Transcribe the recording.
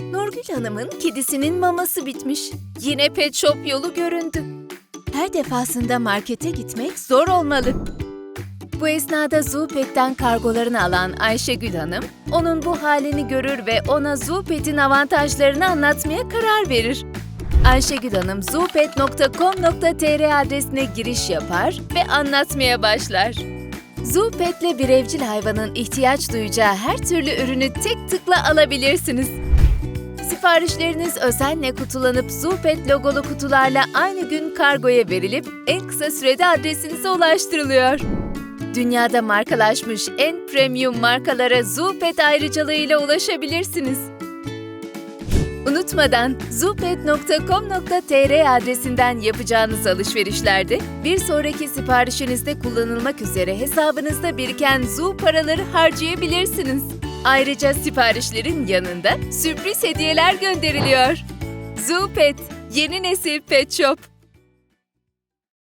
Nurgül Hanım'ın kedisinin maması bitmiş. Yine pet shop yolu göründü. Her defasında markete gitmek zor olmalı. Bu esnada Zoopet'ten kargolarını alan Ayşegül Hanım, onun bu halini görür ve ona Zoopet'in avantajlarını anlatmaya karar verir. Ayşegül Hanım zoopet.com.tr adresine giriş yapar ve anlatmaya başlar. Zoopet'le bir evcil hayvanın ihtiyaç duyacağı her türlü ürünü tek tıkla alabilirsiniz. Siparişleriniz özenle kutulanıp Zoopet logolu kutularla aynı gün kargoya verilip en kısa sürede adresinize ulaştırılıyor. Dünyada markalaşmış en premium markalara Zoopet ayrıcalığıyla ulaşabilirsiniz. Unutmadan zoopet.com.tr adresinden yapacağınız alışverişlerde bir sonraki siparişinizde kullanılmak üzere hesabınızda biriken Zoo paraları harcayabilirsiniz. Ayrıca siparişlerin yanında sürpriz hediyeler gönderiliyor. Zoopet, yeni nesil pet shop.